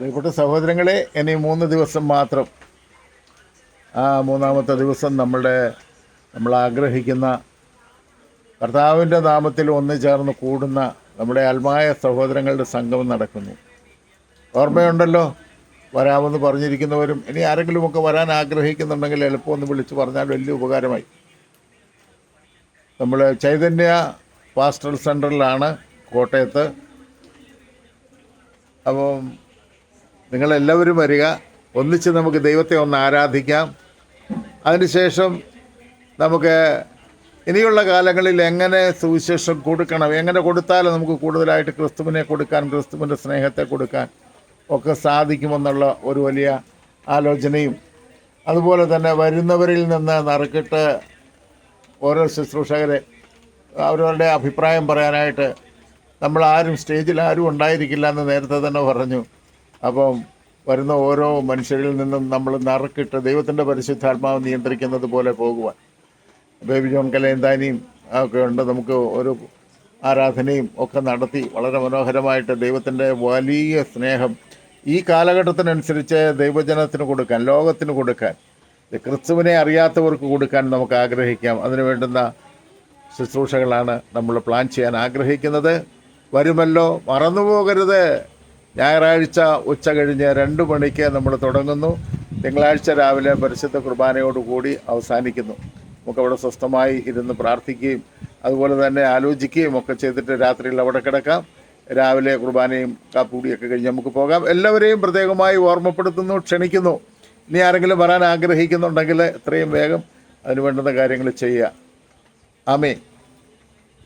പ്രിയപ്പെട്ട സഹോദരങ്ങളെ ഇനി മൂന്ന് ദിവസം മാത്രം ആ മൂന്നാമത്തെ ദിവസം നമ്മളുടെ നമ്മൾ ആഗ്രഹിക്കുന്ന കർത്താവിന്റെ നാമത്തിൽ ഒന്നു ചേർന്ന് കൂടുന്ന നമ്മുടെ അൽമായ സഹോദരങ്ങളുടെ സംഗമം നടക്കുന്നു. ഓർമ്മയുണ്ടല്ലോ വരാമെന്ന് പറഞ്ഞിരിക്കുന്നവരും ഇനി ആരെങ്കിലുമൊക്കെ വരാൻ ആഗ്രഹിക്കുന്നുണ്ടെങ്കിൽ എളുപ്പം ഒന്ന് വിളിച്ച് പറഞ്ഞാൽ വലിയ ഉപകാരമായി. നമ്മൾ ചൈതന്യ പാസ്റ്റൽ സെന്ററിലാണ് കോട്ടയത്ത്. അപ്പം നിങ്ങളെല്ലാവരും വരിക. ഒന്നിച്ച് നമുക്ക് ദൈവത്തെ ഒന്ന് ആരാധിക്കാം. അതിനുശേഷം നമുക്ക് ഇനിയുള്ള കാലങ്ങളിൽ എങ്ങനെ സുവിശേഷം കൊടുക്കണം എങ്ങനെ കൊടുത്താൽ നമുക്ക് കൂടുതലായിട്ട് ക്രിസ്തുവിനെ കൊടുക്കാൻ ക്രിസ്തുവിന്റെ സ്നേഹത്തെ കൊടുക്കാൻ ഒക്കെ സാധിക്കുമെന്നുള്ള ഒരു വലിയ ആലോചനയും. അതുപോലെ തന്നെ വരുന്നവരിൽ നിന്ന് നറുക്കിട്ട് ഓരോ ശുശ്രൂഷകരെ അവരവരുടെ അഭിപ്രായം പറയാനായിട്ട് നമ്മൾ ആരും സ്റ്റേജിൽ ആരും ഉണ്ടായിരിക്കില്ല എന്ന് നേരത്തെ തന്നെ പറഞ്ഞു. അപ്പം വരുന്ന ഓരോ മനുഷ്യരിൽ നിന്നും നമ്മൾ നറുക്കിട്ട് ദൈവത്തിന്റെ പരിശുദ്ധാത്മാവ് നിയന്ത്രിക്കുന്നത് പോലെ പോകുവാൻ. ബേബി ജോൺ കലേന്താനിയും ഒക്കെ ഉണ്ട്. നമുക്ക് ഒരു ആരാധനയും ഒക്കെ നടത്തി വളരെ മനോഹരമായിട്ട് ദൈവത്തിന്റെ വലിയ സ്നേഹം ഈ കാലഘട്ടത്തിനനുസരിച്ച് ദൈവജനത്തിന് കൊടുക്കാൻ ലോകത്തിന് കൊടുക്കാൻ ക്രിസ്തുവിനെ അറിയാത്തവർക്ക് കൊടുക്കാൻ നമുക്ക് ആഗ്രഹിക്കാം. അതിനു വേണ്ടുന്ന ശുശ്രൂഷകളാണ് നമ്മൾ പ്ലാൻ ചെയ്യാൻ ആഗ്രഹിക്കുന്നത്. വരുമല്ലോ മറന്നുപോകരുത്. ഞായറാഴ്ച ഉച്ച കഴിഞ്ഞ് രണ്ട് മണിക്ക് നമ്മൾ തുടങ്ങുന്നു. തിങ്കളാഴ്ച രാവിലെ പരിശുദ്ധ കുർബാനയോടുകൂടി അവസാനിക്കുന്നു. നമുക്കവിടെ സ്വസ്ഥമായി ഇരുന്ന് പ്രാർത്ഥിക്കുകയും അതുപോലെ തന്നെ ആലോചിക്കുകയും ഒക്കെ ചെയ്തിട്ട് രാത്രിയിൽ അവിടെ കിടക്കാം. രാവിലെ കുർബാനയും കാപ്പുകൂടിയൊക്കെ കഴിഞ്ഞ് നമുക്ക് പോകാം. എല്ലാവരെയും പ്രത്യേകമായി ഓർമ്മപ്പെടുത്തുന്നു ക്ഷണിക്കുന്നു. ഇനി ആരെങ്കിലും വരാൻ ആഗ്രഹിക്കുന്നുണ്ടെങ്കിൽ എത്രയും വേഗം അതിന് വേണ്ടുന്ന കാര്യങ്ങൾ ചെയ്യുക. ആമേ